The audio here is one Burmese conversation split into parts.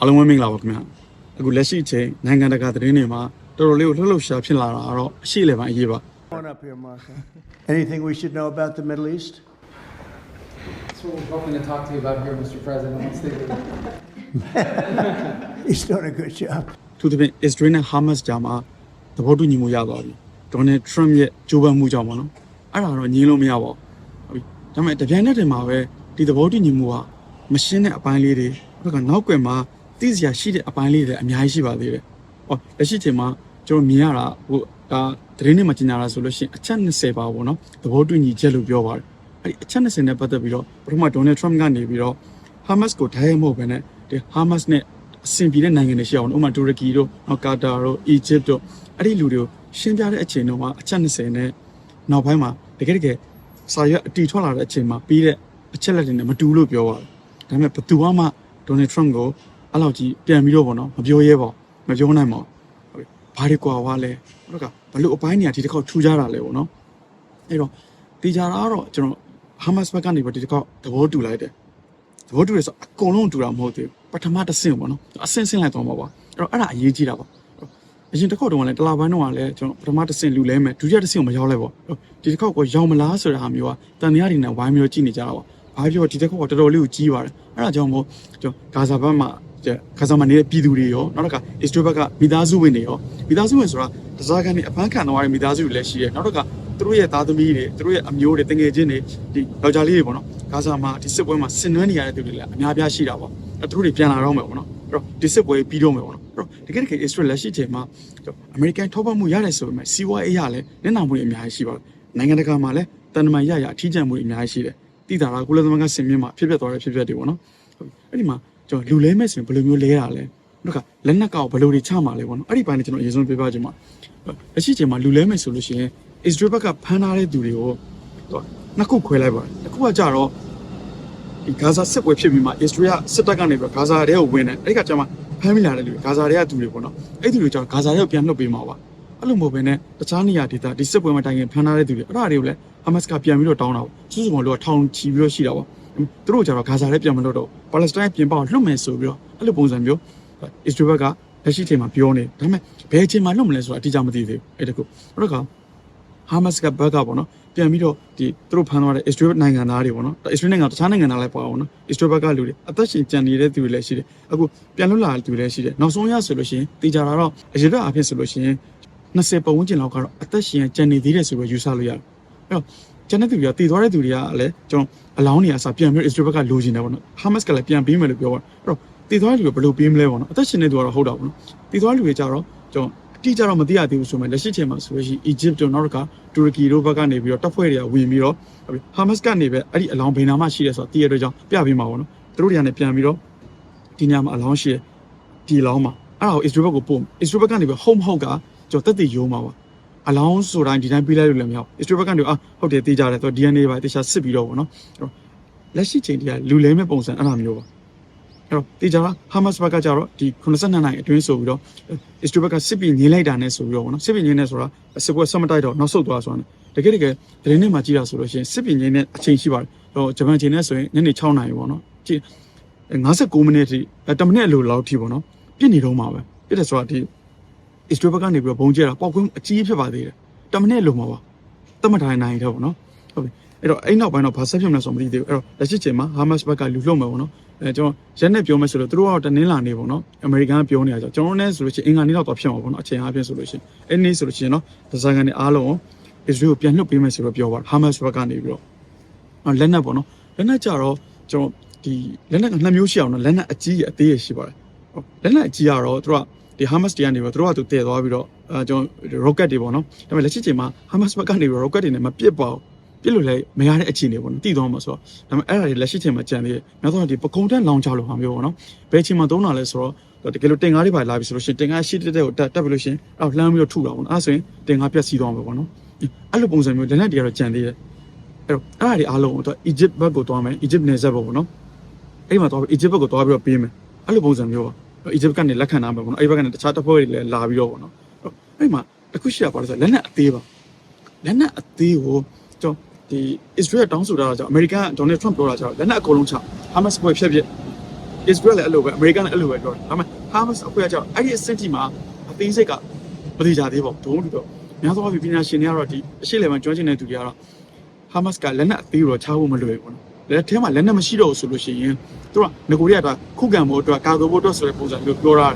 အားလုံးဝင်းမင်္ဂလာပါခင်ဗျာအခုလက်ရှိအချိန်နိုင်ငံတကာသတင်းတွေမှာတော်တော်လေးကိုလှုပ်လှုပ်ရှားဖြစ်လာတာကတော့အရှိလေပိုင်းအရေးပါ Come on up here, Martha. Anything we should know about the Middle East? That's what we're hoping to talk to you about here, Mr. President. Let's take it. He's doing a good job. သူသဖြင့် Israel နဲ့ Hamas ကြားမှာသဘောတူညီမှုရသွားပြီ Donald Trump ရဲ့ကြိုးပမ်းမှုကြောင့်ပေါ့နော်အဲ့ဒါတော့ညင်းလို့မရပါဘူးဟုတ်ပြီဒါပေမဲ့တပြိုင်နက်တည်းမှာပဲဒီသဘောတူညီမှုကမရှင်းတဲ့အပိုင်းလေးတွေဘက်ကနောက်ကွယ်မှာ သိစရာရှိတဲ့အပိုင်းလေးတွေအများကြီးရှိပါသေးတယ်ဟောလက်ရှိချိန်မှာကျွန်တော်မြင်ရတာဟိုဒါသတင်းတွေမှာကျင်ညာတာဆိုလို့ရှိရင်အချက်20ပါပေါ့နော်သဘောတူညီချက်လို့ပြောပါတယ်အဲ့ဒီအချက်20နဲ့ပတ်သက်ပြီးတော့ပထမ Donald Trump ကနေပြီးတော့ Hamas ကိုဓာတ်ရိုက်မဟုတ်ဘဲနဲ့ဒီ Hamas နဲ့အဆင်ပြေတဲ့နိုင်ငံတွေရှိအောင်ဥပမာတူရကီတို့နောက်ကာတာတို့အီဂျစ်တို့အဲ့ဒီလူတွေကိုရှင်းပြတဲ့အချိန်တုန်းကအချက်20နဲ့နောက်ပိုင်းမှာတကယ်တကယ်စာရွက်အတီထွက်လာတဲ့အချိန်မှာပြီးတဲ့အချက်လက်တွေနဲ့မတူလို့ပြောပါတယ်ဒါပေမဲ့ဘယ်သူမှဒေါ်နယ်ထရမ့်ကို အဲ့လောက်ကြီးပြန်ပြီးတော့ဗောနော်မပြောရဲပါဘူးမပြောနိုင်ပါဘူးဟုတ်ပြီဘာတွေကွာဝါလဲဟုတ်ကဲ့ဘလို့အပိုင်းနေရာဒီတစ်ခေါက်ထူကြတာလဲဗောနော်အဲ့တော့တေချာတာကတော့ကျွန်တော်ဟာမတ်စ်ဘက်ကနေပြီးဒီတစ်ခေါက်သဘောတူလိုက်တယ်သဘောတူရဆိုအကုန်လုံးတူတာမဟုတ်သေးဘူးပထမတစ်ဆင့်ပေါ့နော်အဆင့်ဆင့်လိုက်သွားမှာပါအဲ့တော့အဲ့ဒါအရေးကြီးတာပါအရင်တစ်ခေါက်တုန်းကလည်းတလာပိုင်းတုန်းကလည်းကျွန်တော်ပထမတစ်ဆင့်လူလဲမယ်ဒုတိယတစ်ဆင့်ကိုမရောက်လိုက်ပါဘူးဒီတစ်ခေါက်ကိုရောက်မလားဆိုတဲ့ဟာမျိုးကတန်တရားတွေနဲ့ဝိုင်းမျိုးကြည့်နေကြတာပါဘာပြောဒီတစ်ခေါက်ကတော်တော်လေးကိုကြီးပါတယ်အဲ့ဒါကြောင့်မို့ကျွန်တော်ဂါဇာဘက်မှာ ဂါဇာမှာနေတဲ့ပြည်သူတွေရောနောက်တစ်ခါအစ္စရေးဘက်ကမိသားစုဝင်တွေရောမိသားစုဝင်ဆိုတာတစားကန်နေအပန်းခံသွားတဲ့မိသားစုတွေလည်းရှိတယ်နောက်တစ်ခါသူတို့ရဲ့သားသမီးတွေသူတို့ရဲ့အမျိုးတွေတငယ်ချင်းတွေဒီယောက်ျားလေးတွေပေါ့နော်ဂါဇာမှာဒီစစ်ပွဲမှာဆင်နွှဲနေရတဲ့သူတွေလည်းအများပြားရှိတာပေါ့အဲ့သူတို့တွေပြန်လာတော့မယ်ပေါ့နော်အဲ့တော့ဒီစစ်ပွဲပြီးတော့မယ်ပေါ့နော်အဲ့တော့တကယ်တကယ်အစ္စရေးလက်ရှိချိန်မှာအမေရိကန်ထောက်ပံ့မှုရတယ်ဆိုပေမဲ့စီးပွားရေးရလည်းနင့်နာမှုတွေအများကြီးရှိပါတယ်နိုင်ငံတကာမှာလည်းတန်တမာရရအထီးကျန်မှုတွေအများကြီးရှိတယ်တည်တာလားကုလသမဂ္ဂစင်မြင့်မှာဖြစ်ပျက်သွားတဲ့ဖြစ်ပျက်တွေပေါ့နော်အဲ့ဒီမှာ ကျွန်တော်လူလဲမဲ့ဆိုရင်ဘယ်လိုမျိုးလဲတာလဲနောက်ကလက်နက်ကောက်ဘယ်လိုတွေချမှာလဲပေါ့နော်အဲ့ဒီပိုင်းနဲ့ကျွန်တော်အရင်ဆုံးပြောပြချင်ပါလက်ရှိချိန်မှာလူလဲမဲ့ဆိုလို့ရှိရင်အစ္စရေးဘက်ကဖမ်းထားတဲ့သူတွေကိုနှစ်ခုခွဲလိုက်ပါတယ်တစ်ခုကကြတော့ဒီဂါဇာစစ်ပွဲဖြစ်ပြီးမှအစ္စရေးကစစ်တပ်ကနေပြီးဂါဇာထဲကိုဝင်တယ်အဲ့ဒီကကျမှဖမ်းမိလာတဲ့လူတွေဂါဇာထဲကသူတွေပေါ့နော်အဲ့ဒီလူတွေကျတော့ဂါဇာထဲကိုပြန်နှုတ်ပေးမှာပါအဲ့လိုမဟုတ်ဘဲနဲ့တခြားနေရာဒေသဒီစစ်ပွဲမှာတိုင်ရင်ဖမ်းထားတဲ့သူတွေအဲ့ဒါတွေကိုလည်းဟမတ်ကပြန်ပြီးတော့တောင်းတာပေါ့စုစုပေါင်းလို့ထောင်ချီပြီးတော့ရှိတာပေါ့ သူတို့ကျတော့ဂါဇာထဲပြန်မလို့တော့ပါလက်စတိုင်းပြင်ပလွတ်မယ်ဆိုပြီးတော့အဲ့လိုပုံစံမျိုးအစ္စရေးဘက်ကလက်ရှိချိန်မှာပြောနေဒါပေမဲ့ဘယ်အချိန်မှာလွတ်မလဲဆိုတာအတိအကျမသိသေးဘူးအဲ့ဒါကိုအဲ့တော့ဟာမတ်ကဘက်ကပေါ့နော်ပြန်ပြီးတော့ဒီသူတို့ဖမ်းသွားတဲ့ Israel နိုင်ငံသားတွေပေါ့နော် Israel နိုင်ငံတခြားနိုင်ငံသားလည်းပေါ့အောင်နော် Israel ဘက်ကလူတွေအသက်ရှင်ကြံနေတဲ့သူတွေလည်းရှိတယ်အခုပြန်လွတ်လာတဲ့သူတွေလည်းရှိတယ်နောက်ဆုံးရဆိုလို့ရှိရင်တေချာတာတော့အရေအတွက်အဖြစ်ဆိုလို့ရှိရင်20ပတ်ဝန်းကျင်လောက်ကတော့အသက်ရှင်ကြံနေသေးတယ်ဆိုပြီးယူဆလို့ရတယ်အဲ့တော့ ကျန်တဲ့သူတွေကတည်သွားတဲ့သူတွေကလည်းကျွန်တော်အလောင်းနေအစားပြန်ပြီး Israel ဘက်ကလိုချင်တယ်ပေါ့နော် Hamas ကလည်းပြန်ပေးမယ်လို့ပြောပါအဲ့တော့တည်သွားတဲ့လူကဘယ်လိုပေးမလဲပေါ့နော်အသက်ရှင်နေသူကတော့ဟုတ်တာပေါ့နော်တည်သွားတဲ့လူတွေကြတော့ကျွန်တော်အတိအကျတော့မသိရသေးဘူးဆိုမှလက်ရှိချိန်မှာဆိုလို့ရှိရင် Egypt တို့နောက်တစ်ခါတူရကီတို့ဘက်ကနေပြီးတော့တပ်ဖွဲ့တွေကဝင်ပြီးတော့ဟာမတ်ကနေပဲအဲ့ဒီအလောင်းဘိန်းနာမှရှိတယ်ဆိုတော့တည်ရတဲ့ကြောင့်ပြပေးမှာပေါ့နော်သူတို့တွေကလည်းပြန်ပြီးတော့ဒီညမှာအလောင်းရှိတယ်ဒီလောင်းမှာအဲ့ဒါကို Israel ဘက်ကိုပို့ Israel ဘက်ကနေပြီး home ဟုတ်ကကျွန်တော်တက်တည်ယိုးမှာပါ အလောင်းဆိုတိုင်းဒီတိုင်းပေးလိုက်လို့လည်းမရဘူး Israel ဘက်ကနေအာဟုတ်တယ်တေးကြတယ်သူ DNA ပါတေချာစစ်ပြီးတော့ပေါ့နော်လက်ရှိချိန်တည်းကလူလဲမဲ့ပုံစံအဲ့လိုမျိုးပါအဲ့တော့တေချာဟာမတ်ဘက်ကကြတော့ဒီ82နိုင်အတွင်းဆိုပြီးတော့အစ္စရေးဘက်ကစစ်ပြီးငင်းလိုက်တာနဲ့ဆိုပြီးတော့ဗောနော်စစ်ပြီးငင်းနေဆိုတာစစ်ပွဲဆက်မတိုက်တော့နောက်ဆုတ်သွားဆိုတာ ਨੇ တကယ်တကယ်သတင်းထဲမှာကြည့်တာဆိုလို့ရှိရင်စစ်ပြီးငင်းတဲ့အချိန်ရှိပါတယ်ဟိုဂျပန်ချိန်နဲ့ဆိုရင်ညနေ6နာရီဗောနော်ကြည့်59မိနစ်ထိ10မိနစ်အလိုလောက်ထိဗောနော်ပြည့်နေတော့မှာပဲပြည့်တယ်ဆိုတာဒီ အစ္စရေးဘက်ကနေပြီးတော့ဘုံကျဲတာပေါက်ကွင်းအကြီးဖြစ်ပါသေးတယ်10မိနစ်လိုမှာပါတတ်မှတ်တိုင်းနိုင်တယ်ဗောနော်ဟုတ်ပြီအဲ့တော့အဲ့နောက်ပိုင်းတော့ဘာဆက်ဖြစ်မလဲဆိုတော့မသိသေးဘူးအဲ့တော့လက်ရှိချိန်မှာဟာမတ်ဘက်ကလူလှုပ်မှာဗောနော်အဲကျွန်တော်ရက်နဲ့ပြောမယ်ဆိုတော့သူတို့ကတော့တနင်္လာနေ့ပေါ့နော်အမေရိကန်ကပြောနေတာကြောင့်ကျွန်တော်နဲ့ဆိုလို့ရှိရင်အင်္ဂါနေ့တော့တော့ဖြစ်မှာပေါ့နော်အချိန်အားဖြင့်ဆိုလို့ရှိရင်အဲ့နေ့ဆိုလို့ရှိရင်နော်ဒီဇိုင်းကနေအားလုံးအစ္စရေးကိုပြန်လွှတ်ပေးမယ်ဆိုတော့ပြောပါဟာမတ်ဘက်ကနေပြီးတော့အော်လက်နက်ပေါ့နော်လက်နက်ကြတော့ကျွန်တော်ဒီလက်နက်ကနှစ်မျိုးရှိအောင်နော်လက်နက်အကြီးအသေးရရှိပါတယ်ဟုတ်လက်နက်အကြီးကတော့သူက ဒီ Hamas တွေကနေပြီးတော့သူတို့ကသူတည်သွားပြီးတော့အဲကျွန်တော် rocket တွေပေါ့နော်ဒါပေမဲ့လက်ရှိချိန်မှာ Hamas ဘက်ကနေပြီးတော့ rocket တွေနဲ့မပစ်ပါဘူးပြစ်လို့လည်းမရတဲ့အခြေအနေပေါ့နော်တည်သွားမှာဆိုတော့ဒါပေမဲ့အဲ့ဒါတွေလက်ရှိချိန်မှာကြံသေးတယ်နောက်တော့ဒီပကုံတက်လောင်ချလို့ဟာမျိုးပေါ့နော်ဘယ်ချိန်မှာသုံးတာလဲဆိုတော့တကယ်လို့တင်ကားလေးပါလာပြီဆိုလို့ရှိရင်တင်ကားရှိတဲ့တဲ့ကိုတက်တက်ပြီလို့ရှိရင်အော်လှမ်းပြီးတော့ထုတာပေါ့နော်အဲ့ဒါဆိုရင်တင်ကားပြက်စီးသွားမှာပေါ့နော်အဲ့လိုပုံစံမျိုးလက်နက်တွေကတော့ကြံသေးတယ်အဲ့တော့အဲ့ဒါတွေအားလုံးကိုတော့ Egypt ဘက်ကိုသွားမယ် Egypt နယ်စပ်ဘက်ပေါ့နော်အဲ့ဒီမှာသွားပြီး Egypt ဘက်ကိုသွားပြီးတော့ပေးမယ်အဲ့လိုပုံစံမျိုးပါ Egypt ကနေလက်ခံထားမယ်ပေါ့နော်အဲ့ဒီဘက်ကနေတခြားတပ်ဖွဲ့တွေလည်းလာပြီးတော့ပေါ့နော်အဲ့ဒီမှာတစ်ခုရှိရပါလို့ဆိုလက်နက်အသေးပါလက်နက်အသေးကိုကျွန်တော်ဒီ Israel တောင်းဆိုတာကြောင့် American Donald Trump ပြောတာကြောင့်လက်နက်အကုန်လုံးချ Hamas ပွဲဖြတ်ပြစ် Israel လည်းအဲ့လိုပဲ American လည်းအဲ့လိုပဲပြောတယ်ဒါပေမဲ့ Hamas အဖွဲ့ကကြောင့်အဲ့ဒီအဆင့်ကြီးမှာအသေးစိတ်ကမသိကြသေးပါဘူးဒုံးတူတော့များသောအားဖြင့်ပညာရှင်တွေကတော့ဒီအရှိလေမှာကျွမ်းကျင်တဲ့သူတွေကတော့ Hamas ကလက်နက်အသေးတော့ချဖို့မလွယ်ဘူးနော် လက်ထဲမှာလက်နက်မရှိတော့ဘူးဆိုလို့ရှိရင်သူကငကိုရီးယားကခုခံဖို့အတွက်ကာကွယ်ဖို့အတွက်ဆိုတဲ့ပုံစံမျိုးပြောရတယ်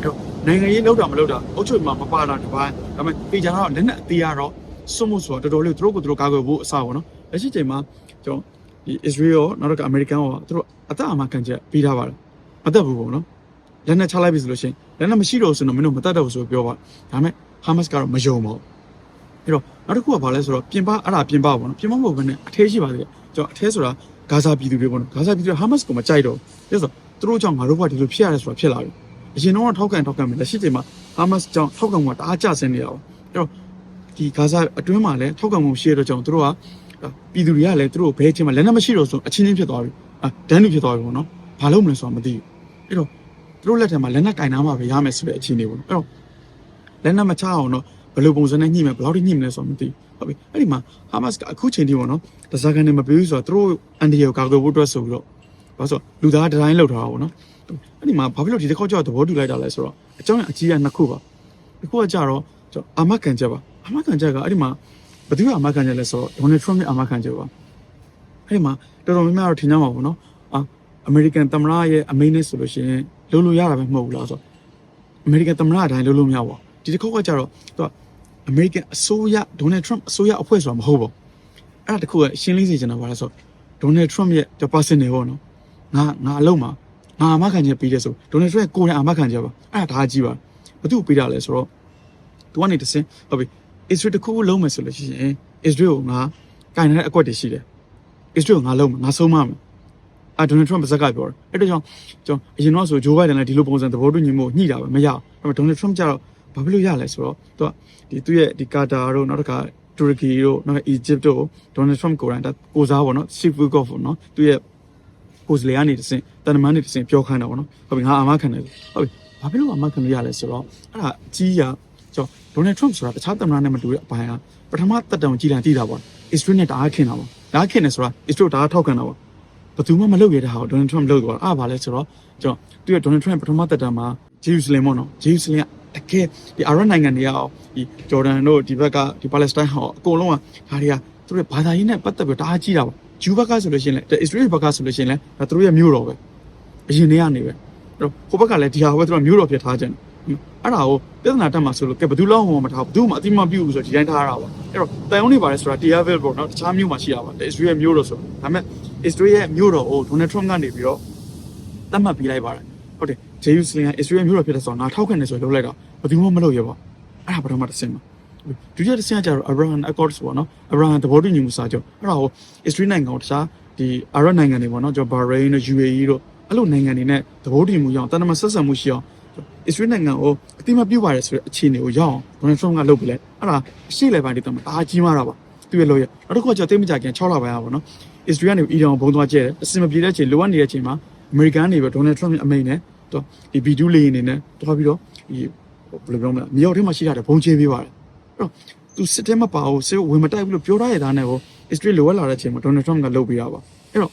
အဲ့တော့နိုင်ငံရေးလောက်တာမလောက်တာအုပ်ချုပ်မှာမပါတာဒီပိုင်းဒါပေမဲ့ပေချာတော့လက်နက်အသေးကတော့စွတ်မှုဆိုတော့တော်တော်လေးသူတို့ကိုသူတို့ကာကွယ်ဖို့အစားပေါ့နော်လက်ရှိချိန်မှာကျွန်တော်ဒီ Israel နောက်တော့ American ရောသူတို့အသက်အမှခံချက်ပြီးထားပါတယ်မတက်ဘူးပေါ့နော်လက်နက်ချလိုက်ပြီဆိုလို့ရှိရင်လက်နက်မရှိတော့ဘူးဆိုတော့မင်းတို့မတက်တော့ဘူးဆိုပြောပါဒါပေမဲ့ Hamas ကတော့မယုံပါဘူးအဲ့တော့နောက်တစ်ခုကဘာလဲဆိုတော့ပြင်ပအဲ့ဒါပြင်ပပေါ့နော်ပြင်ပမဟုတ်ဘဲနဲ့အထဲရှိပါသေးတယ် ကျွန်တော်အထဲဆိုတာဂါဇာပြည်သူတွေပေါ့နော်ဂါဇာပြည်သူတွေဟာမတ်ကိုမကြိုက်တော့ဘူးဒါဆိုသူတို့ကြောင့်ငါတို့ကဒီလိုဖြစ်ရတယ်ဆိုတာဖြစ်လာပြီအရင်တော့ထောက်ကန်ထောက်ကန်မယ်လက်ရှိချိန်မှာဟာမတ်ကြောင့်ထောက်ကန်မှုကတအားကျဆင်းနေတာပေါ့အဲ့တော့ဒီဂါဇာအတွင်းမှာလည်းထောက်ကန်မှုရှိရတော့ကြောင့်သူတို့ကပြည်သူတွေကလည်းသူတို့ဘဲချင်းမှာလက်နက်မရှိတော့ဆိုအချင်းချင်းဖြစ်သွားပြီအာဒန်းလူဖြစ်သွားပြီပေါ့နော်ဘာလို့မလဲဆိုတာမသိဘူးအဲ့တော့သူတို့လက်ထက်မှာလက်နက်ကင်နာမှာပဲရမယ်ဆိုတဲ့အခြေအနေပေါ့နော်အဲ့တော့လက်နက်မချအောင်တော့ဘယ်လိုပုံစံနဲ့ညှိမယ်ဘယ်လောက်ထိညှိမလဲဆိုတော့မသိဘူး ဟုတ်ပြီအဲ့ဒီမှာဟာမတ်ကအခုချိန်ထိပေါ့နော်တစားကန်နဲ့မပြေဘူးဆိုတော့သူတို့အန်ဒီယောကာကွယ်ဖို့အတွက်ဆိုပြီးတော့ဘာလို့ဆိုလူသားဒီဇိုင်းလောက်ထားတာပေါ့နော်အဲ့ဒီမှာဘာဖြစ်လို့ဒီတစ်ခေါက်ကျတော့သဘောတူလိုက်တာလဲဆိုတော့အကြောင်းအကြီးကနှစ်ခုပါတစ်ခုကကြတော့ကျွန်တော်အာမခံချက်ပါအာမခံချက်ကအဲ့ဒီမှာဘယ်သူကအာမခံချက်လဲဆိုတော့ဒေါ်နယ်ထရမ့်ရဲ့အာမခံချက်ပါအဲ့ဒီမှာတော်တော်များများတော့ထင်ကြမှာပေါ့နော်အာအမေရိကန်သမ္မတရဲ့အမိန့်နဲ့ဆိုလို့ရှိရင်လုံးလို့ရတာပဲမဟုတ်ဘူးလားဆိုတော့အမေရိကန်သမ္မတအတိုင်းလုံးလို့မရပါဘူးဒီတစ်ခေါက်ကကြတော့သူက အမေရိကန်အစိုးရဒေါ်နယ်ထရမ့်အစိုးရအဖွဲ့ဆိုတာမဟုတ်ပါဘူးအဲ့ဒါတခုကရှင်းလင်းစေချင်တာပါလဲဆိုဒေါ်နယ်ထရမ့်ရဲ့ person တွေပေါ့နော်ငါငါအလုံးမှာငါအမခံချက်ပေးတယ်ဆိုဒေါ်နယ်ထရမ့်ကိုယ်တိုင်အမခံချက်ပါအဲ့ဒါဒါကြီးပါဘာသူ့ပေးတာလဲဆိုတော့သူကနေတစင်ဟုတ်ပြီ Israel တခုခုလုံးမယ်ဆိုလို့ရှိရင် Israel ကိုငါကင်နေတဲ့အကွက်တွေရှိတယ် Israel ကိုငါလုံးမယ်ငါဆုံးမမယ်အာဒေါ်နယ်ထရမ့်ပါဇက်ကပြောတယ်အဲ့ဒါကြောင့်ကျွန်တော်အရင်တော့ဆိုဂျိုးဘိုင်ဒန်လည်းဒီလိုပုံစံသဘောတူညီမှုညှိတာပဲမရဘူးဒါပေမဲ့ဒေါ်နယ်ထရမ့်ကျတော့ ဘာဖြစ်လို့ရလဲဆိုတော့သူကဒီသူ့ရဲ့ဒီကာတာတို့နောက်တစ်ခါတူရကီတို့နောက်အီဂျစ်တို့ဒေါ်နယ်ထရမ့်ကိုယ်တိုင်ဒါကိုစားပေါ့နော်စီဖူကော့ပေါ့နော်သူ့ရဲ့ကိုစလေကနေတစင်တန်တမန်နေတစင်ပြောခိုင်းတာပေါ့နော်ဟုတ်ပြီငါအာမခံတယ်ဟုတ်ပြီဘာဖြစ်လို့အာမခံလို့ရလဲဆိုတော့အဲ့ဒါအကြီးရကျွန်တော်ဒေါ်နယ်ထရမ့်ဆိုတာတခြားသမ္မတနဲ့မတူတဲ့အပိုင်းကပထမတက်တောင်ကြီးလာတည်တာပေါ့အစ္စရေးနဲ့တအားခင်တာပေါ့ဒါခင်နေဆိုတာအစ္စရေးတအားထောက်ခံတာပေါ့ဘယ်သူမှမလုပ်ရတဲ့ဟာကိုဒေါ်နယ်ထရမ့်လုပ်သွားတာအားဘာလဲဆိုတော့ကျွန်တော်သူ့ရဲ့ဒေါ်နယ်ထရမ့်ပထမတက်တာမှာဂျေရုဆလင်ပေါ့နော်ဂျေရုဆလင်က တကယ်ဒီအာရပ်နိုင်ငံတွေကအောင်ဒီဂျော်ဒန်တို့ဒီဘက်ကဒီပါလက်စတိုင်းဟောအကုန်လုံးကဒါတွေကသူတို့ဘာသာရေးနဲ့ပတ်သက်ပြီးတအားကြီးတာပေါ့ဂျူးဘက်ကဆိုလို့ရှိရင်လည်းအစ္စရေးဘက်ကဆိုလို့ရှိရင်လည်းဒါသူတို့ရဲ့မျိုးတော်ပဲအရင်တည်းကနေပဲအဲ့တော့ဟိုဘက်ကလည်းဒီဟာကိုပဲသူတို့မျိုးတော်ဖြစ်ထားကြတယ်အဲ့ဒါကိုပြဿနာတက်မှာဆိုလို့ကဲဘယ်သူလောက်ဟောမထားဘူးဘယ်သူမှအတိမပြုတ်ဘူးဆိုတော့ဒီတိုင်းထားရတာပါအဲ့တော့တိုင်အောင်နေပါတယ်ဆိုတာ Tiaville ပေါ့နော်တခြားမျိုးမှာရှိတာပါအစ္စရေးရဲ့မျိုးတော်ဆိုဒါပေမဲ့အစ္စရေးရဲ့မျိုးတော်ကိုဒေါ်နယ်ထရမ့်ကနေပြီးတော့သတ်မှတ်ပြီးလိုက်ပါတယ်ဟုတ်တယ် ဂျေယူစလင်ကအစ္စရေးမျိုးတော်ဖြစ်တဲ့ဆိုတော့ငါထောက်ခံနေဆိုလို့လုပ်လိုက်တာဘယ်သူမှမလုပ်ရပါအဲ့ဒါပထမတစ်ဆင့်ပါဒုတိယတစ်ဆင့်ကကျတော့ Abraham Accords ပေါ့နော် Abraham သဘောတူညီမှုစာချုပ်အဲ့ဒါကို Israel နိုင်ငံကိုတခြားဒီ Arab နိုင်ငံတွေပေါ့နော်ကျွန်တော် Bahrain တို့ UAE တို့အဲ့လိုနိုင်ငံတွေနဲ့သဘောတူညီမှုရအောင်တန်တမဆက်ဆံမှုရှိအောင် Israel နိုင်ငံကိုအတိမပြုတ်ပါတယ်ဆိုတဲ့အခြေအနေကိုရအောင် Donald Trump ကလုပ်ပြီးလဲအဲ့ဒါအရှိလေပိုင်းတွေတော့မအားကြီးမားတာပါသူရဲ့လို့ရနောက်တစ်ခုကကျွန်တော်သိမကြခင်6လပိုင်းอ่ะပေါ့နော် Israel ကနေအီရန်ကိုဘုံသွားကျဲတယ်အစင်မပြေတဲ့အချိန်လိုအပ်နေတဲ့အချိန်မှာ American တွေပဲ Donald Trump ရဲ့အမိန့်နဲ့ တော့ဒီ B2 လေးနေနဲ့တွားပြီးတော့ဒီဘယ်လိုပြောမလဲမြောက်ထဲမှာရှိထားတဲ့ဘုံချင်းပေးပါတယ်အဲ့တော့သူစစ်တဲမပါဘူးစစ်ဝင်မတိုက်ဘူးလို့ပြောထားရတဲ့နဲ့ကို Israel လိုအပ်လာတဲ့အချိန်မှာ Donald Trump ကလုပ်ပေးတာပါအဲ့တော့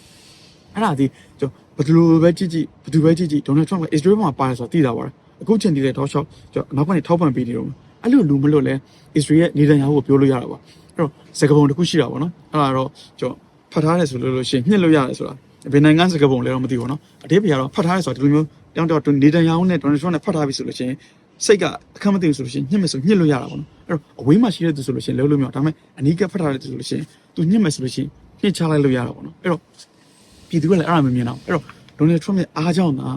အဲ့ဒါဒီကျွန်တော်ဘယ်လိုပဲကြည့်ကြည့်ဘယ်သူပဲကြည့်ကြည့် Donald Trump က Israel မှာပါတယ်ဆိုတာသိတာပါတယ်အခုချိန်ဒီလေတော့ရှောက်ကျွန်တော်နောက်ကနေထောက်ပံ့ပေးနေတော့အဲ့လိုလူမလို့လဲ Israel ရဲ့နေတန်ယာဟုကိုပြောလို့ရတာပါအဲ့တော့စကားပုံတစ်ခုရှိတာပေါ့နော်အဲ့ဒါတော့ကျွန်တော်ဖတ်ထားတယ်ဆိုလို့လို့ရှိရင်ညှစ်လို့ရတယ်ဆိုတာဘယ်နိုင်ငံစကားပုံလဲတော့မသိဘူးနော်အတိတ်ကတော့ဖတ်ထားတယ်ဆိုတာဒီလိုမျိုး တောင်းတော့နေတန်ယာဟုနဲ့ Donald Trump နဲ့ဖတ်ထားပြီဆိုလို့ရှိရင်စိတ်ကအခက်မသိဘူးဆိုလို့ရှိရင်ညှစ်မယ်ဆိုညှစ်လို့ရတာပေါ့နော်အဲ့တော့အဝေးမှာရှိတဲ့သူဆိုလို့ရှိရင်လုံးလို့မရဒါပေမဲ့အနီးကဖတ်ထားတဲ့သူဆိုလို့ရှိရင်သူညှစ်မယ်ဆိုလို့ရှိရင်ညှစ်ချလိုက်လို့ရတာပေါ့နော်အဲ့တော့ပြည်သူကလည်းအဲ့ဒါမမြင်တော့အဲ့တော့ Donald Trump ရဲ့အားကြောင့်သာ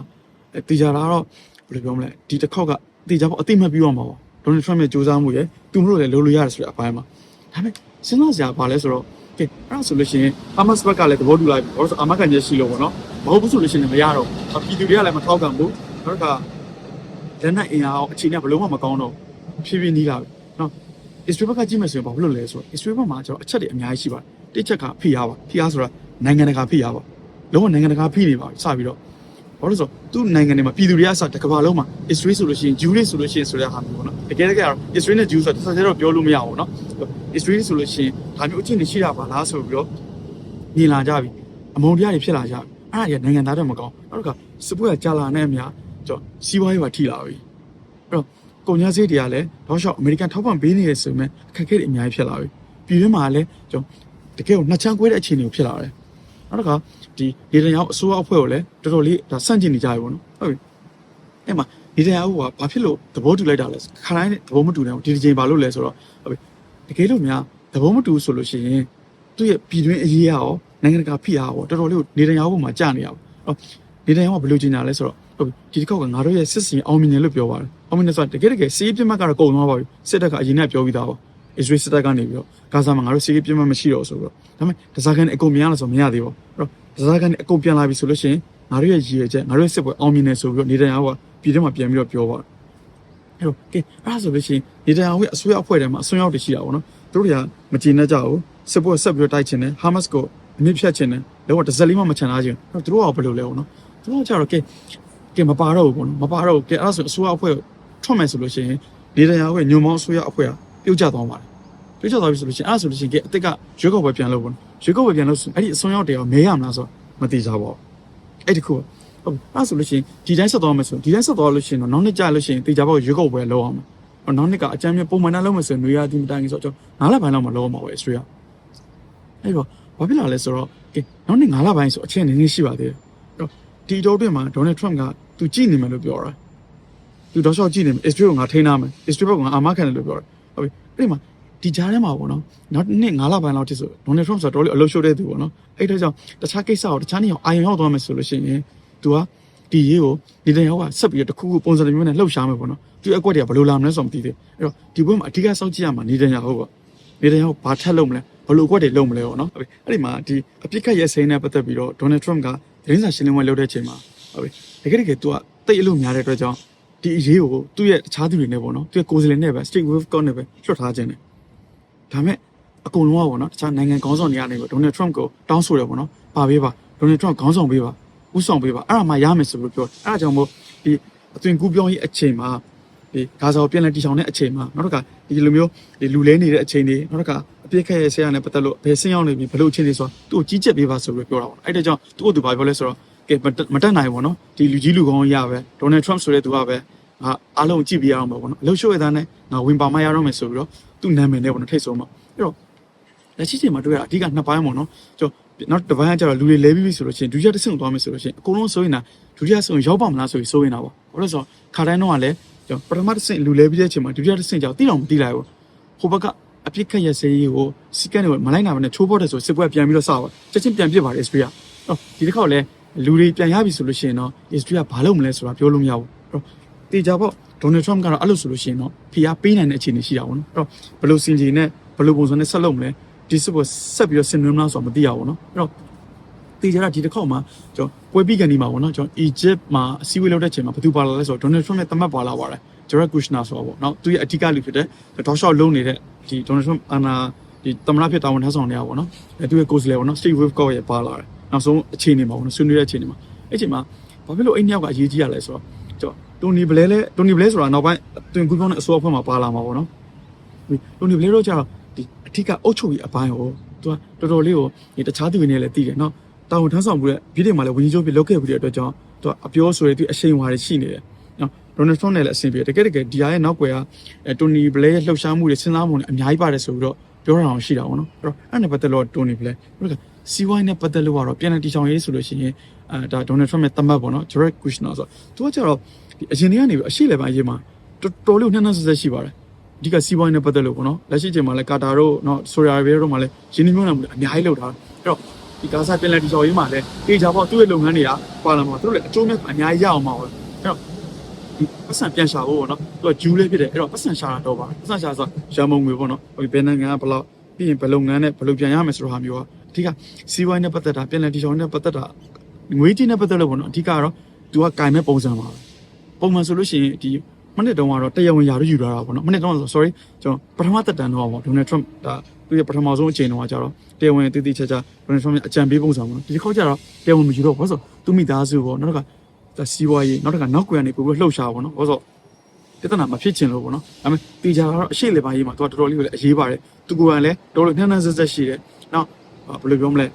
တေချာတာတော့ဘယ်လိုပြောမလဲဒီတစ်ခေါက်ကတေချာပေါ့အတိမတ်ပြီးတော့မှာပေါ့ Donald Trump ရဲ့စူးစမ်းမှုရဲ့သူတို့လည်းလုံးလို့ရတယ်ဆိုတဲ့အပိုင်းမှာဒါပေမဲ့စဉ်းစားစရာဘာလဲဆိုတော့ ကဲအဲ့ဒါဆိုလို့ရှိရင် Hamas ဘက်ကလည်းသဘောတူလိုက်ပြီဘာလို့ဆိုအာမခံချက်ရှိလို့ပေါ့နော်မဟုတ်ဘူးဆိုလို့ရှိရင်မရတော့ဘူးပြည်သူတွေကလည်းမထောက်ခံဘူးနောက်တစ်ခါလက်နက်အင်အားအခြေအနေကဘယ်လုံးမှမကောင်းတော့ဖြည်းဖြည်းနီးလာပြီနော် Israel ဘက်ကကြည့်မယ်ဆိုရင်ဘာဖြစ်လို့လဲဆိုတော့ Israel ဘက်မှာကျွန်တော်အချက်တွေအများကြီးရှိပါတယ်တစ်ချက်ကဖိအားပါဖိအားဆိုတာနိုင်ငံတကာဖိအားပါလုံးဝနိုင်ငံတကာဖိနေပါပြီစပြီးတော့ ဘာလို့လဲဆိုတော့သူ့နိုင်ငံတွေမှာပြည်သူတွေကစတကဘာလုံးမှာ Israel ဆိုလို့ရှိရင် Jew တွေဆိုလို့ရှိရင်ဆိုတဲ့ဟာမျိုးပေါ့နော်တကယ်တကယ်ကတော့ Israel နဲ့ Jew ဆိုတာတစ်ဆက်တည်းတော့ပြောလို့မရဘူးနော် Israel ဆိုလို့ရှိရင်ဒါမျိုးအချင်းတွေရှိတာပါလားဆိုပြီးတော့မြင်လာကြပြီအမုန်းတရားတွေဖြစ်လာကြပြီအဲ့ဒါကြီးနိုင်ငံသားတွေမကောင်းနောက်တစ်ခါစစ်ပွဲကကြာလာတဲ့အများကျွန်တော်စီးပွားရေးပါထိလာပြီအဲ့တော့ကုန်ကျစရိတ်တွေကလည်းတော့ရှော့အမေရိကန်ထောက်ပံ့ပေးနေရဆိုပေမဲ့အခက်အခဲတွေအများကြီးဖြစ်လာပြီပြည်တွင်းမှာလည်းကျွန်တော်တကယ်ကိုနှစ်ချမ်းကွဲတဲ့အခြေအနေကိုဖြစ်လာတယ်နောက်တစ်ခါ ဒီဒေသရောက်အစိုးရအဖွဲ့ကိုလည်းတော်တော်လေးဒါစန့်ကျင်နေကြပြီပေါ့နော်ဟုတ်ပြီအဲ့မှာဒေသရောက်ကဘာဖြစ်လို့သဘောတူလိုက်တာလဲခရိုင်းနဲ့သဘောမတူနိုင်ဘူးဒီဒီချိန်ဘာလို့လဲဆိုတော့ဟုတ်ပြီတကယ်လို့များသဘောမတူဆိုလို့ရှိရင်သူ့ရဲ့ပြည်တွင်းအရေးအရောနိုင်ငံတကာဖိအားရောတော်တော်လေးကိုနေတံရောဘုံမှာကြာနေရပါဘူး။နေတံရောကဘယ်လိုကျင်ညာလဲဆိုတော့ဟုတ်ပြီဒီတစ်ခေါက်ကငါတို့ရဲ့စစ်စင်အောင်မြင်တယ်လို့ပြောပါတယ်။အောင်မြင်တယ်ဆိုတာတကယ်တကယ်စီးပြတ်မှတ်ကတော့ကုန်သွားပါပြီ။စစ်တပ်ကအရင်ကပြောပြီးသားပါ။ Israel စစ်တပ်ကနေပြီးတော့ဂါဇာမှာငါတို့စီးပြတ်မှတ်မရှိတော့ဆိုတော့ဒါပေမဲ့ဒဇာကန်အကုန်ပြန်ရလို့ဆိုမရသေးပါဘူး။အဲ့တော့ ဒဇာကန်အကုန်ပြန်လာပြီဆိုလို့ရှိရင်ငါတို့ရဲ့ရည်ရွယ်ချက်ငါတို့ရဲ့စစ်ပွဲအောင်မြင်တယ်ဆိုပြီးတော့နေတံရောကပြည်တွင်းမှာပြန်ပြီးတော့ပြောပါတယ်။အဲ့တော့ကဲအဲ့ဒါဆိုလို့ရှိရင်နေတံရောရဲ့အဆွေးအဖွဲ့ထဲမှာအဆွေးရောက်တွေရှိတာပေါ့နော်။သူတို့တွေကမကျေနပ်ကြဘူး။စစ်ပွဲဆက်ပြီးတော့တိုက်ချင်တယ်။ဟာမတ်ကိုအမြင့်ဖြတ်ချင်တယ်။လောကတစ်စက်လေးမှမချန်ထားချင်ဘူး။အဲ့တော့သူတို့ကဘယ်လိုလဲပေါ့နော်။သူတို့ကကြတော့ကဲကဲမပါတော့ဘူးပေါ့နော်။မပါတော့ဘူးကဲအဲ့ဒါဆိုအစိုးရအဖွဲ့ကိုထွက်မယ်ဆိုလို့ရှိရင်နေတံရောရဲ့ညွန်မောင်းအစိုးရအဖွဲ့ကပြုတ်ကျသွားပါတယ်။ ပြုတ်ကျသွားပြီဆိုလို့ရှိရင်အဲ့ဒါဆိုလို့ရှိရင်ကဲအစ်စ်ကရွေးကောက်ပွဲပြန်လုပ်ပေါ့နော်။ရွေးကောက်ပွဲပြန်လို့ဆိုရင်အဲ့ဒီအစွန်းရောက်တွေကမဲရမလားဆိုတော့မသိကြပါဘူး။အဲ့ဒီခုကဟုတ်ပြီအဲ့ဒါဆိုလို့ရှိရင်ဒီတိုင်းဆက်သွားမယ်ဆိုရင်ဒီတိုင်းဆက်သွားလို့ရှိရင်တော့နောက်နှစ်ကြာလို့ရှိရင်တေချာဘောက်ရွေးကောက်ပွဲလုပ်အောင်မယ်။ဟောနောက်နှစ်ကအကြမ်းမြပုံမှန်နဲ့လုပ်မယ်ဆိုရင်နွေရာသီမတိုင်ခင်ဆိုတော့ကျွန်တော်နားလပိုင်းလောက်မှလုပ်အောင်ပါပဲအစိုးရ။အဲ့တော့ဘာဖြစ်လာလဲဆိုတော့ကဲနောက်နှစ်9လပိုင်းဆိုအချက်နည်းနည်းရှိပါသေးတယ်။အဲ့တော့ဒီတော့တွင်မှာဒေါ်နယ်ထရမ့်ကသူကြည့်နေမယ်လို့ပြောတာ။သူတော့ရှော့ကြည့်နေမယ်။ Israel ကိုငါထိန်းထားမယ်။ Israel ကငါအာမခံတယ်လို့ပြောတယ်။ဟုတ်ပြီ။အဲ့ဒီမှာ ဒီကြားထဲမှာပေါ့နော်နောက်နှစ်9လပိုင်းလောက်တိဆိုဒေါ်နယ်ထရမ့်ဆိုတော့တော်တော်လေးအလုပ်ရှုပ်တဲ့သူပေါ့နော်အဲ့ဒါကြောင့်တခြားကိစ္စကိုတခြားနေအောင်အာရုံရောက်သွားမယ်ဆိုလို့ရှိရင် तू ကဒီရေးကိုဒီတယောက်ကဆက်ပြီးတော့တစ်ခုခုပုံစံမျိုးနဲ့လှုပ်ရှားမယ်ပေါ့နော်သူအကွက်တွေကဘယ်လိုလာမလဲဆိုတော့မသိသေးအဲ့တော့ဒီဘက်မှာအဓိကစောင့်ကြည့်ရမှာနေတယ်ညာဟုတ်ပေါ့နေတယ်ညာဘာထက်လုပ်မလဲဘယ်လိုအကွက်တွေလုပ်မလဲပေါ့နော်ဟုတ်ပြီအဲ့ဒီမှာဒီအပြစ်ခတ်ရဲ့စိမ်းနဲ့ပတ်သက်ပြီးတော့ဒေါ်နယ်ထရမ့်ကသတင်းစာရှင်းလင်းပွဲလုပ်တဲ့အချိန်မှာဟုတ်ပြီတကယ်တကယ် तू ကတိတ်အလို့များတဲ့အတွက်ကြောင့်ဒီအရေးကိုသူ့ရဲ့တခြားသူတွေနဲ့ပေါ့နော်သူ့ရဲ့ကိုယ်စားလှယ်နဲ့ပဲ state wave count နဲ့ပဲလွှတ်ထားခြင်းတယ် ဒါမဲ့အကုန်လုံးကပေါ့နော်တခြားနိုင်ငံခေါင်းဆောင်တွေကနေပြီးဒေါ်နယ်ထရမ့်ကိုတောင်းဆိုတယ်ပေါ့နော်ပါပေးပါဒေါ်နယ်ထရမ့်ခေါင်းဆောင်ပေးပါဥဆောင်ပေးပါအဲ့ဒါမှရမယ်ဆိုလို့ပြောအဲ့ဒါကြောင့်မို့ဒီအသွင်ကူးပြောင်းရေးအချိန်မှာဒီဂါဇာကိုပြန်လည်တည်ထောင်တဲ့အချိန်မှာနောက်တစ်ခါဒီလိုမျိုးဒီလူလဲနေတဲ့အချိန်တွေနောက်တစ်ခါအပြစ်ခက်ရဲ့ဆရာနဲ့ပတ်သက်လို့ဘယ်ဆင်းရောက်နေပြီဘယ်လိုအခြေအနေဆိုတော့သူ့ကိုကြီးကြက်ပေးပါဆိုပြီးပြောတာပေါ့အဲ့ဒါကြောင့်သူ့ကိုသူဘာပြောလဲဆိုတော့ကဲမတက်နိုင်ဘူးပေါ့နော်ဒီလူကြီးလူကောင်းရပဲဒေါ်နယ်ထရမ့်ဆိုတဲ့သူကပဲအာအားလုံးကြည့်ပြရအောင်ပေါ့နော်အလို့ရှို့ရတဲ့နဲ့ငါဝင်ပါမရတော့မယ်ဆိုပြီးတော့ သူ့နာမည်နဲ့ပေါ့နော်ထိတ်ဆုံးမှာအဲ့တော့လက်ရှိချိန်မှာတွေ့ရတာအဓိကနှစ်ပိုင်းပေါ့နော်ကျွန်တော်နောက်တစ်ပိုင်းကကျတော့လူတွေလဲပြီးပြီဆိုလို့ရှိရင်ဒုတိယတစ်ဆင့်ကိုသွားမယ်ဆိုလို့ရှိရင်အကုန်လုံးစိုးရင်တာဒုတိယဆင့်ကိုရောက်ပါမလားဆိုပြီးစိုးရင်တာပေါ့ဘာလို့လဲဆိုတော့ခါတိုင်းတော့ကလည်းကျွန်တော်ပထမတစ်ဆင့်လူလဲပြီးတဲ့အချိန်မှာဒုတိယတစ်ဆင့်ကျတော့တိတော့မတိလိုက်ဘူးဟိုဘက်ကအပြစ်ခတ်ရစေးကြီးကိုစီကန်းတွေမလိုက်နိုင်ဘူးနဲ့ချိုးဖို့တဲ့ဆိုစစ်ပွဲပြန်ပြီးတော့စပါချက်ချင်းပြန်ပြစ်ပါတယ် SPA အော်ဒီတစ်ခေါက်လည်းလူတွေပြန်ရပြီဆိုလို့ရှိရင်တော့ SPA ဘာလုပ်မလဲဆိုတာပြောလို့မရဘူးအဲ့တော့ တေချာပေါ့ဒေါ်နယ်ထရမ့်ကတော့အဲ့လိုဆိုလို့ရှိရင်တော့ဖိအားပေးနိုင်တဲ့အခြေအနေရှိတာပေါ့နော်အဲ့တော့ဘယ်လိုစင်ကြေနဲ့ဘယ်လိုပုံစံနဲ့ဆက်လုပ်မလဲဒီစစ်ပေါ်ဆက်ပြီးတော့ဆင်နွှဲမလားဆိုတာမသိရဘူးနော်အဲ့တော့တေချာကဒီတစ်ခေါက်မှာကျွန်တော်ပွဲပြီးကန်ဒီမှာပေါ့နော်ကျွန်တော်အီဂျစ်မှာအစည်းအဝေးလုပ်တဲ့ချိန်မှာဘယ်သူပါလာလဲဆိုတော့ဒေါ်နယ်ထရမ့်နဲ့တမတ်ပါလာပါတယ်ဂျရက်ကူရှနာဆိုတော့ပေါ့နော်သူရဲ့အဓိကလူဖြစ်တဲ့ဒေါက်ရှော့လုံးနေတဲ့ဒီဒေါ်နယ်ထရမ့်အနာဒီတမရဖြစ်တာဝန်ထမ်းဆောင်နေရပါပေါ့နော်အဲသူရဲ့ကိုယ်စားလှယ်ပေါ့နော် Steve Witkoff ရဲ့ပါလာတယ်နောက်ဆုံးအခြေအနေမှာပေါ့နော်ဆွေးနွေးတဲ့အခြေအနေမှာအဲ့ချိန်မှာဘာဖြစ်လို့အဲ့နှစ်ယောက်ကအရေးကြီးရလဲဆိုတော့ တော်တိုနီဘလဲလဲတိုနီဘလဲဆိုတာနောက်ပိုင်းတွင်ကူးပြောင်းတဲ့အစိုးရအဖွဲ့မှာပါလာမှာပေါ့နော်တိုနီဘလဲတော့ကျတော့ဒီအထက်ကအုပ်ချုပ်ရေးအပိုင်းကိုသူကတော်တော်လေးကိုဒီတခြားသူတွေနဲ့လည်းတည်တယ်နော်တာဝန်ထမ်းဆောင်မှုတဲ့ပြည်ထောင်မှာလည်းဝန်ကြီးချုပ်ပြလုပ်ခဲ့ပြီးတဲ့အတွက်ကြောင့်သူကအပြောဆိုရသူအရှိန်အဝါတွေရှိနေတယ်နော်ဒေါ်နယ်ထရမ့်နဲ့လည်းအဆင်ပြေတကယ်တကယ်ဒီဟာရဲ့နောက်ွယ်ကအဲတိုနီဘလဲရဲ့လှုပ်ရှားမှုတွေစဉ်းစားမှုတွေအများကြီးပါတယ်ဆိုပြီးတော့ပြောတာအောင်ရှိတာပေါ့နော်အဲ့တော့အဲ့နဲ့ပတ်သက်လို့တိုနီဘလဲဘယ်ကစီဝိုင်းနဲ့ပတ်သက်လို့ကတော့ပြန်လည်တီချောင်ရေးဆိုလို့ရှိရင်အဲဒါဒေါ်နယ်ထရမ့်ရဲ့တမတ်ပေါ့နော် Jared Kushner ဆိုတော့သူကကျတော့ ဒီအရင်တည်းကနေပြီးအရှိလေပိုင်းအရေးမှာတော်တော်လေးနှမ်းနှမ်းဆက်ဆက်ရှိပါတယ်အဓိကစီးပွားရေးနဲ့ပတ်သက်လို့ပေါ့နော်လက်ရှိချိန်မှာလည်းကာတာတို့နော်ဆိုရီယာဘီတို့မှာလည်းရင်းနှီးမြှုပ်နှံမှုတွေအများကြီးလုပ်ထားအဲ့တော့ဒီကာဆာပင်လယ်တီချော်ရေးမှာလည်းအေဂျာပေါ့သူ့ရဲ့လုပ်ငန်းတွေကပါလာမှာသူတို့လည်းအကျိုးမဲ့အများကြီးရအောင်ပါပဲအဲ့တော့ဒီပတ်စံပြန်ရှာဖို့ပေါ့နော်သူကဂျူးလေးဖြစ်တယ်အဲ့တော့ပတ်စံရှာတာတော့ပါပတ်စံရှာဆိုရန်မုံငွေပေါ့နော်ဟိုဘယ်နိုင်ငံကဘယ်လောက်ပြီးရင်ဘယ်လုပ်ငန်းနဲ့ဘယ်လိုပြန်ရမယ်ဆိုတော့ဟာမျိုးကအဓိကစီးပွားရေးနဲ့ပတ်သက်တာပြန်လည်တီချော်ရေးနဲ့ပတ်သက်တာငွေကြီးနဲ့ပတ်သက်လို့ပေါ့နော်အဓိကတော့သူကကင်မဲ့ပုံစံပါပဲ ပုံမှန်ဆိုလို့ရှိရင်ဒီမနစ်တုန်းကတော့တရားဝင်ယာတို့ယူလာတာပေါ့နော်မနစ်တုန်းက sorry ကျွန်တော်ပထမတက်တန်တော့ပေါ့ဒေါ်နယ်ထရမ့်ဒါသူရဲ့ပထမဆုံးအချိန်တုန်းကကြတော့တရားဝင်တည်တည်ချာချာဒေါ်နယ်ထရမ့်ရဲ့အကြံပေးပုံစံပေါ့နော်ဒီတစ်ခေါက်ကျတော့တရားဝင်မယူတော့ဘူးဆိုသူမိသားစုပေါ့နောက်တစ်ခါဒါစီးပွားရေးနောက်တစ်ခါနောက်ကွယ်ကနေပို့ပြီးလှုပ်ရှားပေါ့နော်ဘာလို့ဆိုပြဿနာမဖြစ်ချင်လို့ပေါ့နော်ဒါပေမဲ့တေချာကတော့အရှိလေပိုင်းရေးမှာသူကတော်တော်လေးကိုလည်းအရေးပါတယ်သူကလည်းတော်တော်နှမ်းနှမ်းဆက်ဆက်ရှိတယ်နောက်ဘယ်လိုပြောမလဲ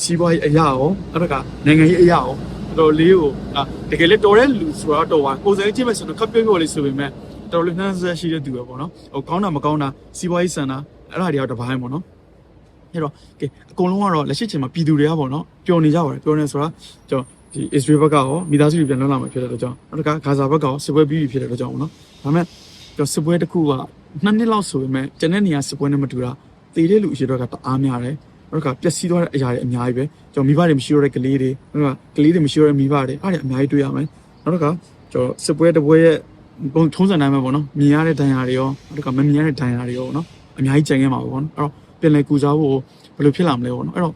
စီးပွားရေးအရာရောနောက်ကနိုင်ငံရေးအရာရော တော်တော်လေးကိုအာတကယ်လေတော်တဲ့လူဆိုတော့တော်ပါကိုယ်စားကြည့်မယ်ဆိုတော့ခပ်ပြောပြောလေးဆိုပေမဲ့တော်တော်လေးနှမ်းဆက်ရှိတဲ့သူပဲပေါ့နော်ဟိုကောင်းတာမကောင်းတာစီးပွားရေးစံတာအဲ့ဒါတွေကတော့တစ်ပိုင်းပေါ့နော်အဲ့တော့ကဲအကုန်လုံးကတော့လက်ရှိချိန်မှာပြည်သူတွေကပေါ့နော်ပျော်နေကြပါတယ်ပျော်နေဆိုတာကျွန်တော်ဒီ Israel ဘက်ကရောမိသားစုတွေပြန်လွတ်လာမှာဖြစ်တဲ့အတွက်ကြောင့်နောက်တစ်ခါဂါဇာဘက်ကရောစစ်ပွဲပြီးပြီဖြစ်တဲ့အတွက်ကြောင့်ပေါ့နော်ဒါပေမဲ့ကျွန်တော်စစ်ပွဲတစ်ခုကနှစ်နှစ်လောက်ဆိုပေမဲ့ကျန်တဲ့နေရာစစ်ပွဲနဲ့မတူတာတည်တဲ့လူအရှိတော့ကတအားများတယ် နောက်ကပျက်စီးသွားတဲ့အရာတွေအများကြီးပဲကျွန်တော်မိဘတွေမရှိတော့တဲ့ကလေးတွေနောက်ကကလေးတွေမရှိတော့တဲ့မိဘတွေအားတွေအများကြီးတွေ့ရမယ်နောက်တစ်ခါကျွန်တော်စစ်ပွဲတစ်ပွဲရဲ့ပုံထုံးစံတိုင်းပဲပေါ့နော်မြင်ရတဲ့ဒဏ်ရာတွေရောနောက်တစ်ခါမမြင်ရတဲ့ဒဏ်ရာတွေရောပေါ့နော်အများကြီးကြံခဲ့မှာပေါ့နော်အဲ့တော့ပြန်လည်ကူစားဖို့ဘယ်လိုဖြစ်လာမလဲပေါ့နော်အဲ့တော့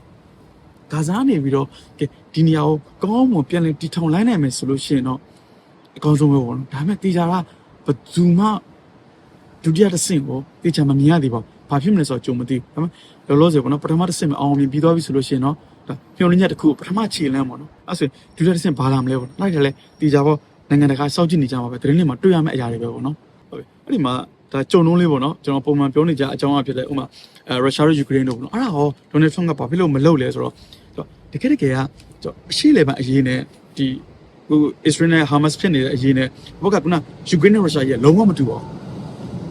ဂါဇာနေပြီးတော့ကဲဒီနေရာကိုကောင်းမွန်ပြန်လည်တည်ထောင်လိုက်နိုင်မယ်ဆိုလို့ရှိရင်တော့အကောင်းဆုံးပဲပေါ့နော်ဒါပေမဲ့တေချာကဘယ်သူမှဒုတိယတစ်ဆင့်ကိုတေချာမမြင်ရသေးပါဘူးဘာဖြစ်မလဲဆိုတော့ကြုံမသိဘူးဒါပေမဲ့ လောလောဆယ်ပေါ့နော်ပထမတစ်ဆင့်မအောင်မြင်ပြီးသွားပြီဆိုလို့ရှိရင်တော့ဒါညှို့လင်းချက်တစ်ခုကိုပထမခြေလမ်းပေါ့နော်အဲ့ဆိုရင်ဒုတိယတစ်ဆင့်ဘာလာမလဲပေါ့နော်လိုက်တယ်လေတေချာပေါ့နိုင်ငံတကာစောင့်ကြည့်နေကြမှာပဲသတင်းတွေမှာတွေ့ရမယ့်အရာတွေပဲပေါ့နော်ဟုတ်ပြီအဲ့ဒီမှာဒါကြုံလုံးလေးပေါ့နော်ကျွန်တော်ပုံမှန်ပြောနေကြအကြောင်းအဖြစ်လဲဥပမာအဲရုရှားတို့ယူကရိန်းတို့ပေါ့နော်အဲ့ဒါဟောဒေါ်နယ်ထရန့်ကဘာဖြစ်လို့မလုပ်လဲဆိုတော့တကယ်တကယ်ကကျွန်တော်အရှိလေပန်အရေးနဲ့ဒီဟို Israel နဲ့ Hamas ဖြစ်နေတဲ့အရေးနဲ့ဘက်ကကယူကရိန်းနဲ့ရုရှားရဲ့လုံးဝမတူပါဘူး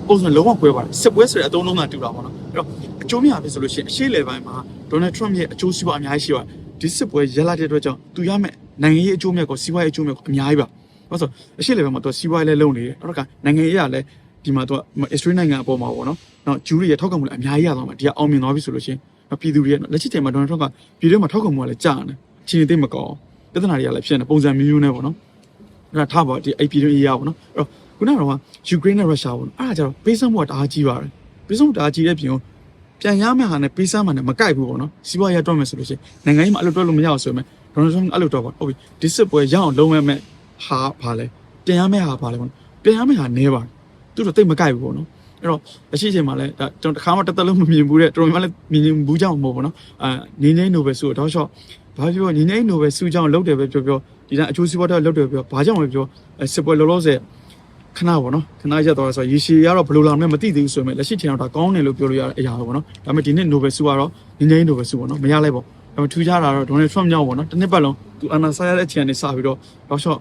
ပုံစံလုံးဝကွဲပါတယ်စစ်ပွဲဆိုတဲ့အတုံးလုံးကတူတာပေါ့နော်အဲ့တော့အကျိုးများပြီဆိုလို့ရှိရင်အရှိလေပိုင်းမှာဒေါ်နယ်ထရန့်ရဲ့အကျိုးစီးပွားအများကြီးရှိပါတယ်ဒီစစ်ပွဲရလာတဲ့အတွက်ကြောင့်သူရမယ့်နိုင်ငံရေးအကျိုးမြတ်ကိုစီးပွားရေးအကျိုးမြတ်ကိုအများကြီးပါဘာလို့ဆိုအရှိလေပိုင်းမှာသူစီးပွားရေးလည်းလုပ်နေတယ်နောက်ကနိုင်ငံရေးကလည်းဒီမှာသူက Israel နိုင်ငံအပေါ်မှာပေါ့နော်နောက်ဂျူးတွေရဲ့ထောက်ခံမှုလည်းအများကြီးရသွားမှာဒီကအောင်မြင်သွားပြီဆိုလို့ရှိရင်နော်ပြည်သူတွေရဲ့လက်ရှိချိန်မှာဒေါ်နယ်ထရန့်ကပြည်တွင်းမှာထောက်ခံမှုကလည်းကြာနေအခြေအနေသိပ်မကောင်းပြဿနာတွေကလည်းဖြစ်နေပုံစံမျိုးမျိုးနဲ့ပေါ့နော်အဲ့ဒါထားပါဒီအဲ့ပြည်တွင်းရေးရပေါ့နော်အဲ့တော့ ခုနကတော့ယူကရိန်းနဲ့ရုရှားပေါ့အဲ့ဒါကြတော့ပေးဆပ်မှုကတအားကြီးပါတယ်ပေးဆပ်မှုတအားကြီးတဲ့ပြင်ပြန်ရမယ့်ဟာနဲ့ပေးဆပ်မှာနဲ့မကိုက်ဘူးပေါ့နော်စီးပွားရတော့မယ်ဆိုလို့ရှိရင်နိုင်ငံရေးမှာအဲ့လိုတော့လို့မရအောင်ဆိုရင်ဒေါ်နယ်ထရမ်အဲ့လိုတော့ပေါ့ဟုတ်ပြီဒီစစ်ပွဲရအောင်လုံးဝမဲ့ဟာပါလဲပြန်ရမယ့်ဟာပါလဲပေါ့ပြန်ရမယ့်ဟာနဲပါသူတို့တိတ်မကိုက်ဘူးပေါ့နော်အဲ့တော့အရှိချိန်မှာလည်းဒါကျွန်တော်တစ်ခါမှတက်တက်လို့မမြင်ဘူးတဲ့တော်တော်များလည်းမြင်ဘူးကြောင့်မဟုတ်ဘူးနော်အဲငင်းငင်းနိုဘယ်ဆုတော့ရှော့ဘာပြောငင်းငင်းနိုဘယ်ဆုကြောင့်လောက်တယ်ပဲပြောပြောဒီတိုင်းအချိုးစီးပွားတော့လောက်တယ်ပြောဘာကြောင့်လဲပြောစစ်ပွဲလောလောဆယ် ခဏပေါ့နော်ခဏရက်သွားဆိုရေရှည်ရတော့ဘယ်လိုလာမလဲမသိသေးဘူးဆိုပေမဲ့လက်ရှိချိန်တော့ဒါကောင်းတယ်လို့ပြောလို့ရတဲ့အရာပဲပေါ့နော်ဒါပေမဲ့ဒီနေ့နိုဘယ်စူကတော့နေနေနိုဘယ်စူပေါ့နော်မရလိုက်ပေါ့ဒါပေမဲ့ထူးခြားတာတော့ဒေါ်နယ်ထရန့်ကြောင့်ပေါ့နော်တစ်နှစ်ပတ်လုံးသူအာဏာဆိုင်ရတဲ့အချိန်ကနေစပြီးတော့တော့ရှော့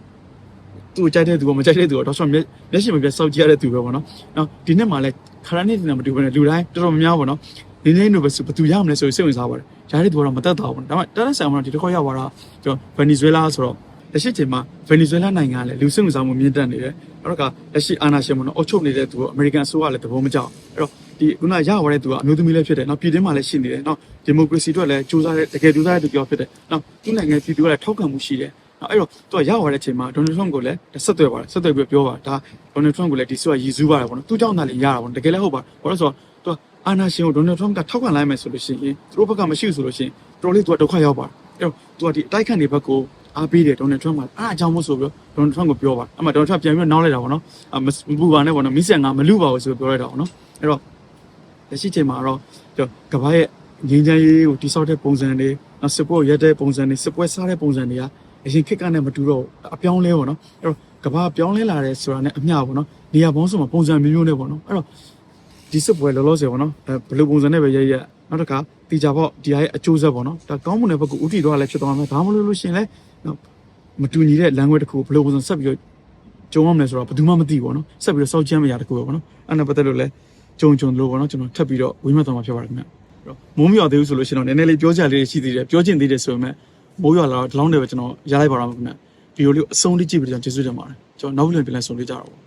သူ့ကြိုက်တဲ့သူကမကြိုက်တဲ့သူကတော့ဆော့မျက်မျက်ရှိမပြတ်စောက်ကြည့်ရတဲ့သူပဲပေါ့နော်။နောက်ဒီနှစ်မှာလည်းခရနစ်နဲ့မတူဘဲနဲ့လူတိုင်းတော်တော်များများပေါ့နော်။နေနေတို့ပဲဘယ်သူရမလဲဆိုစိတ်ဝင်စားပါတယ်။ရားတဲ့သူကတော့မတက်တော့ဘူး။ဒါပေမဲ့တက်တဲ့ဆန်မှာဒီတစ်ခေါက်ရောက်သွားတာကျွန်တော်ဗင်နီဇွဲလားဆိုတော့ လက်ရှိချိန်မှာဗင်နီဇွဲလားနိုင်ငံကလည်းလူစိတ်ဝင်စားမှုမြင့်တက်နေတယ်။အဲ့တော့ကလက်ရှိအာဏာရှင်ပေါ့နော်အုပ်ချုပ်နေတဲ့သူကအမေရိကန်အစိုးရလည်းသဘောမကျ။အဲ့တော့ဒီခုနရရတဲ့သူကအမျိုးသမီးလည်းဖြစ်တယ်။နောက်ပြည်တွင်းမှာလည်းရှိနေတယ်။နောက်ဒီမိုကရေစီအတွက်လည်းကြိုးစားတဲ့တကယ်ကြိုးစားတဲ့သူပြောဖြစ်တယ်။နောက်သူ့နိုင်ငံပြည်သူကလည်းထောက်ခံမှုရှိတယ်။အဲ့တော့သူကရောက်လာတဲ့အချိန်မှာဒေါ်နယ်ထရန့်ကိုလည်းဆက်သွယ်ပါတယ်ဆက်သွယ်ပြီးပြောပါဒါဒေါ်နယ်ထရန့်ကိုလည်းဒီဆိုကရည်စူးပါတယ်ပေါ့နော်သူကြောင့်သာလေရတာပေါ့နော်တကယ်လည်းဟုတ်ပါဘာလို့ဆိုတော့သူကအာနာရှင်ကိုဒေါ်နယ်ထရန့်ကထောက်ခံလိုက်မယ်ဆိုလို့ရှိရင်သူတို့ဘက်ကမရှိဘူးဆိုလို့ရှိရင်တော်တော်လေးသူကဒုက္ခရောက်ပါတယ်အဲ့တော့သူကဒီအတိုက်ခံတွေဘက်ကို အားပေးတယ်ဒေါ်နယ်ထရန့်ကအဲ့ဒါအကြောင်းမို့ဆိုပြီးတော့ဒေါ်နယ်ထရန့်ကိုပြောပါအဲ့မှာဒေါ်နယ်ထရန့်ပြန်ပြီးနောက်လိုက်တာပေါ့နော်အမပူပါနဲ့ပေါ့နော်မင်းဆန်ကမလူပါဘူးဆိုပြီးပြောလိုက်တာပေါ့နော်အဲ့တော့လက်ရှိချိန်မှာတော့ကျွန်တော်ကဘာရဲ့ငင်းချမ်းရေးကိုတိဆောက်တဲ့ပုံစံတွေနောက်စစ်ပွဲရက်တဲ့ပုံစံတွေစစ်ပွဲစားတဲ့ပုံစံတွေကအရင်ခက်ကနဲ့မတူတော့အပြောင်းလဲပေါ့နော်အဲ့တော့ကဘာပြောင်းလဲလာတယ်ဆိုတာနဲ့အမျှပေါ့နော်နေရာပေါင်းစုံမှာပုံစံမျိုးမျိုးနဲ့ပေါ့နော်အဲ့တော့ဒီစစ်ပွဲလောလောဆယ်ပေါ့နော်အဲဘယ်လိုပုံစံနဲ့ပဲရရနောက်တစ်ခါတီချာပေါ့ဒီဟာရဲ့အကျိုးဆက်ပေါ့နော်ဒါကောင်းမှုတဲ့ဘက်ကဥတီတော့လည်းဖြစ်သွားမယ်ဒါမှမဟုတ်လို့ရှိရင်လ ည်းမတူညီတဲ့ language တစ်ခုဘယ်လိုပုံစံဆက်ပြီးတော့ကြုံရမလဲဆိုတော့ဘယ်သူမှမသိဘူးပေါ့နော်ဆက်ပြီးတော့စောက်ချမ်းမရတစ်ခုပဲပေါ့နော်အဲ့ဒါပတ်သက်လို့လည်းကြုံကြုံလို့ပေါ့နော်ကျွန်တော်ထပ်ပြီးတော့ဝိမတ်သွားမှာဖြစ်ပါတယ်ခင်ဗျအဲ့တော့မိုးမြော်သေးဘူးဆိုလို့ရှိရင်တော့နည်းနည်းလေးပြောကြလေးရှိသေးတယ်ပြောချင်သေးတယ်ဆိုပေမဲ့မိုးရွာလာတော့ဒီလောင်းတွေပဲကျွန်တော်ရလိုက်ပါတော့မယ်ခင်ဗျဗီဒီယိုလေးကိုအဆုံးထိကြည့်ပြီးတော့ကျေးဇူးတင်ပါတယ်ကျွန်တော်နောက်ပြန်ပြန်လဲဆုံလေးကြတော့